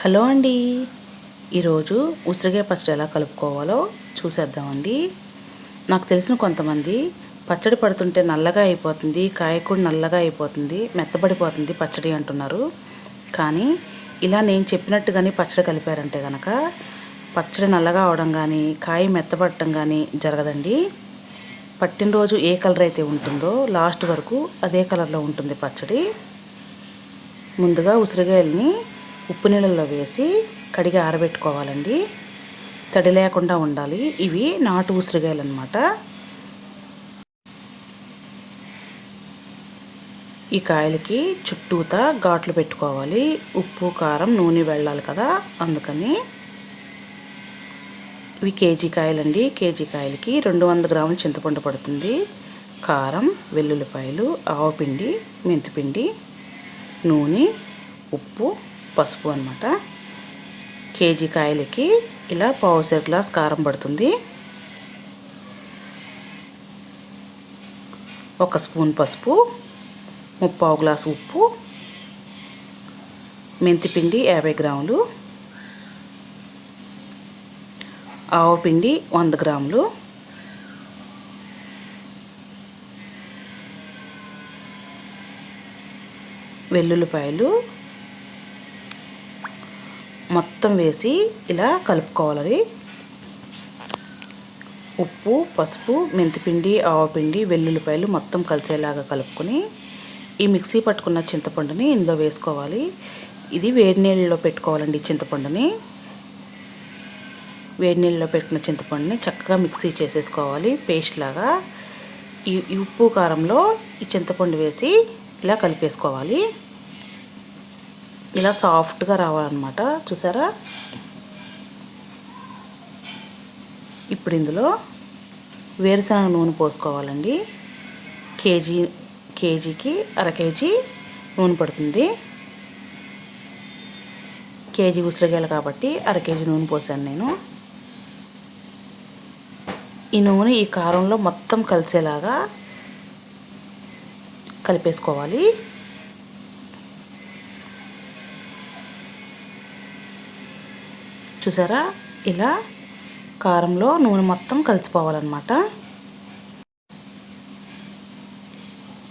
Hello అండి. ఈరోజు ఉసిరికాయ పచ్చడి ఎలా కలుపుకోవాలో చూసేద్దామండి. నాకు తెలిసిన కొంతమంది పచ్చడి పడుతుంటే నల్లగా అయిపోతుంది కాయ కూడా నల్లగా అయిపోతుంది మెత్తబడిపోతుంది పచ్చడి అంటున్నారు. కానీ ఇలా నేను చెప్పినట్టు కానీ పచ్చడి కలిపారంటే కనుక పచ్చడి నల్లగా అవడం కానీ కాయ మెత్తబడటం కానీ జరగదండి. పట్టిన రోజు ఏ కలర్ అయితే ఉంటుందో లాస్ట్ వరకు అదే కలర్లో ఉంటుంది పచ్చడి. ముందుగా ఉసిరికాయలని ఉప్పు నీళ్ళల్లో వేసి కడిగి ఆరబెట్టుకోవాలండి. తడి లేకుండా ఉండాలి. ఇవి నాటు ఉసిరికాయలు అనమాట ఈ కాయలకి చుట్టూతా ఘాట్లు పెట్టుకోవాలి. ఉప్పు కారం నూనె వెళ్ళాలి కదా అందుకని. ఇవి కేజీ కాయలండి. కేజీ కాయలకి రెండు వంద గ్రాముల చింతపండు పడుతుంది. కారం వెల్లుల్లిపాయలు ఆవపిండి మెంతిపిండి నూనె ఉప్పు పసుపు అనమాట కేజీ కాయలకి ఇలా పావు సేరు గ్లాస్ కారం పడుతుంది. ఒక స్పూన్ పసుపు ముప్పావు గ్లాస్ ఉప్పు మెంతిపిండి యాభై గ్రాములు ఆవపిండి వంద గ్రాములు వెల్లుల్లిపాయలు మొత్తం వేసి ఇలా కలుపుకోవాలి ఉప్పు పసుపు మెంతిపిండి ఆవపిండి వెల్లుల్లిపాయలు మొత్తం కలిసేలాగా కలుపుకొని ఈ మిక్సీ పట్టుకున్న చింతపండుని ఇందులో వేసుకోవాలి. ఇది వేడి నీళ్ళలో పెట్టుకోవాలండి చింతపండుని. వేడి నీళ్ళలో పెట్టిన చింతపండుని చక్కగా మిక్సీ చేసేసుకోవాలి పేస్ట్ లాగా. ఈ ఉప్పు కారంలో ఈ చింతపండు వేసి ఇలా కలిపేసుకోవాలి. ఇలా సాఫ్ట్గా రావాలన్నమాట. చూసారా? ఇప్పుడు ఇందులో వేరుశనగ నూనె పోసుకోవాలండి. కేజీ కేజీకి అర కేజీ నూనె పడుతుంది. కేజీ ఉసిరికాయలు కాబట్టి అర కేజీ నూనె పోసాను నేను. ఈ నూనె ఈ కారంలో మొత్తం కలిసేలాగా కలిపేసుకోవాలి. చూసారా? ఇలా కారంలో నూనె మొత్తం కలిసిపోవాలన్నమాట.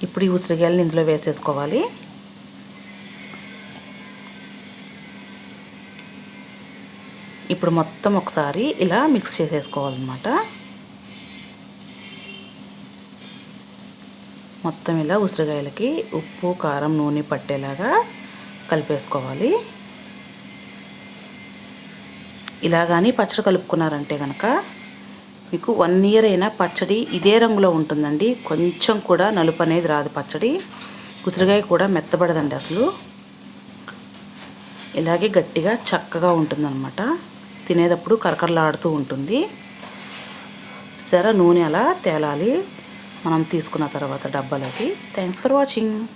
ఇప్పుడు ఈ ఉసిరికాయలను ఇందులో వేసేసుకోవాలి. ఇప్పుడు మొత్తం ఒకసారి ఇలా మిక్స్ చేసేసుకోవాలన్నమాట. మొత్తం ఇలా ఉసిరికాయలకి ఉప్పు కారం నూనె పట్టేలాగా కలిపేసుకోవాలి. ఇలా కానీ పచ్చడి కలుపుకున్నారంటే కనుక మీకు వన్ ఇయర్ అయినా పచ్చడి ఇదే రంగులో ఉంటుందండి. కొంచెం కూడా నలుపు అనేది రాదు పచ్చడి. ఉసిరికాయ కూడా మెత్తబడదండి అసలు. ఇలాగే గట్టిగా చక్కగా ఉంటుందన్నమాట. తినేటప్పుడు కరకరలాడుతూ ఉంటుంది. సరే నూనె అలా తేలాలి. మనం తీసుకున్న తర్వాత డబ్బాలకి. Thanks for watching